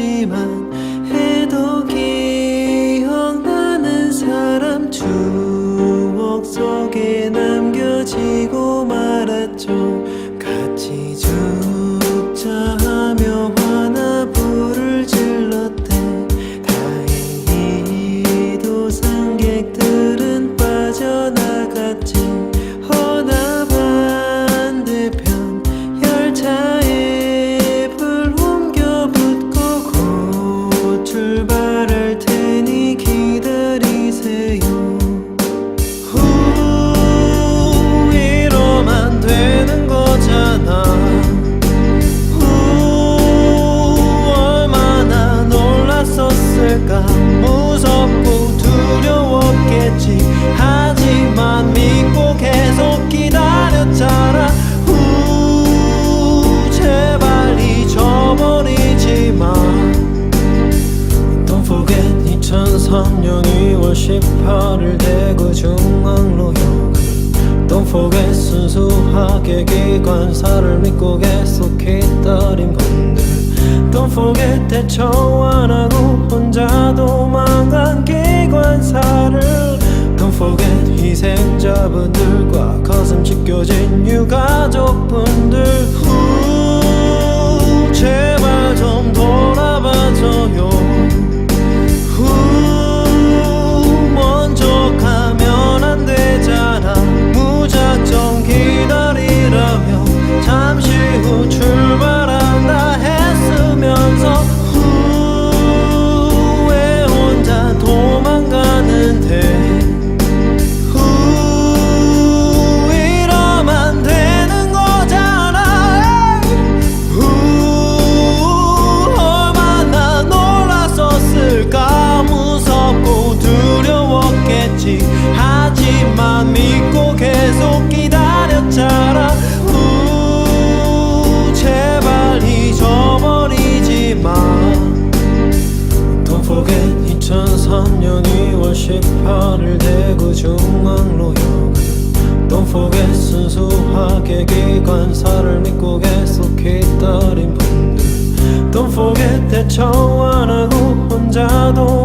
없지만 해도 기억나는 사람 추억 속에 남겨지고 말았죠. 2003년 2월 18일 대구 중앙로역 Don't forget 순수하게 기관사를 믿고 계속 기다린 건데. Don't forget 대처 안 하고 혼자 도망간 기관사를. Don't forget 희생자분들과 가슴 찢겨진 유가족분들. 관사를 믿고 계속 기다린 분들. Don't forget 대처 안 하고 혼자도